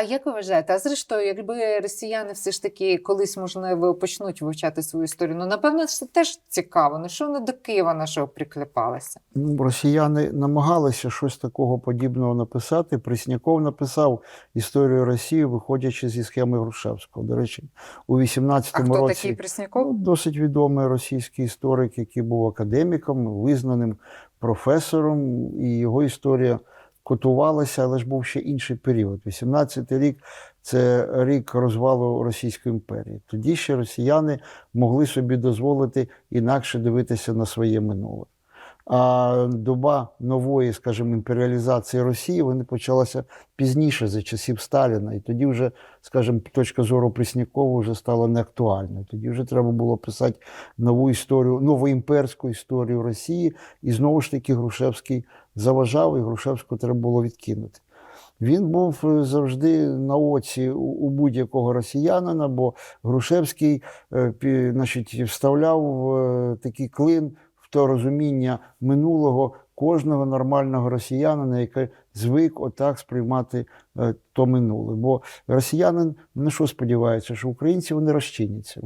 А як ви вважаєте? А зрештою, якби росіяни все ж таки колись можливо почнуть вивчати свою історію, ну напевно це теж цікаво. Ну що вони до Києва нашого приклепалися? Ну, росіяни намагалися щось такого подібного написати. Пресняков написав історію Росії, виходячи зі схеми Грушевського. До речі, у А 18-му році такий ну, досить відомий російський історик, який був академіком, визнаним професором, і його історія котувалася, але ж був ще інший період. 18-й рік це рік розвалу Російської імперії. Тоді ще росіяни могли собі дозволити інакше дивитися на своє минуле. А доба нової, скажімо, імперіалізації Росії вони почалася пізніше за часів Сталіна. І тоді вже, скажімо, точка зору Преснякова вже стала неактуальною. Тоді вже треба було писати нову історію, новоімперську історію Росії. І знову ж таки Грушевський заважав, і Грушевського треба було відкинути. Він був е, завжди на оці у, будь-якого росіянина, бо Грушевський е, значить, вставляв е, такий клин то розуміння минулого кожного нормального росіянина, який звик отак сприймати е, то минуле. Бо росіянин на що сподівається, що українці вони розчиняться.